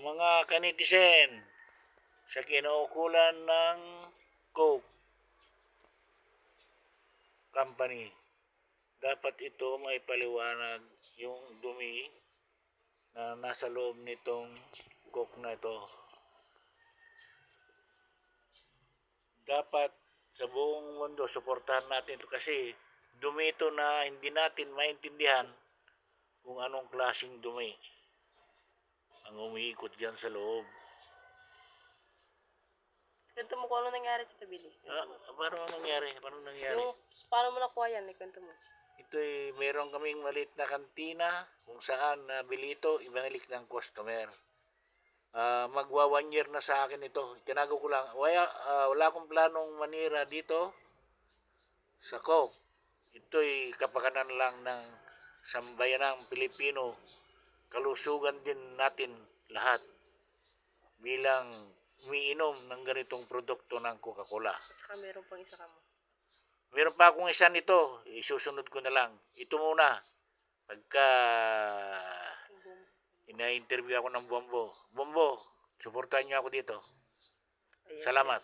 mga kanitizen, sa kinaukulan ng Coke Company, dapat ito may paliwanag yung dumi na nasa loob nitong Coke na ito. Dapat sa buong mundo, suportahan natin ito kasi dumi ito na hindi natin maintindihan kung anong klaseng dumi ang umiikot dyan sa loob. Kwento mo kung ano nangyari sa Tabili. Ah, paano nangyari? Paano nangyari? Yung, paano mo nakuha yan? Ikwento mo. Ito ay meron kaming maliit na kantina kung saan na bilito ibinalik ng customer. Ah, magwa one year na sa akin ito. Tinago ko lang. Wala, ah, wala akong planong manira dito sa Coke. Ito'y kapakanan lang ng sambayanang Pilipino. Kalusugan din natin lahat bilang umiinom ng ganitong produkto ng Coca-Cola. At saka meron pang isa ka mo. Meron pa akong isa nito, isusunod ko na lang. Ito muna. Pagka ina-interview ako ng Bombo. Bombo, suportahan niyo ako dito. Ayan. Salamat.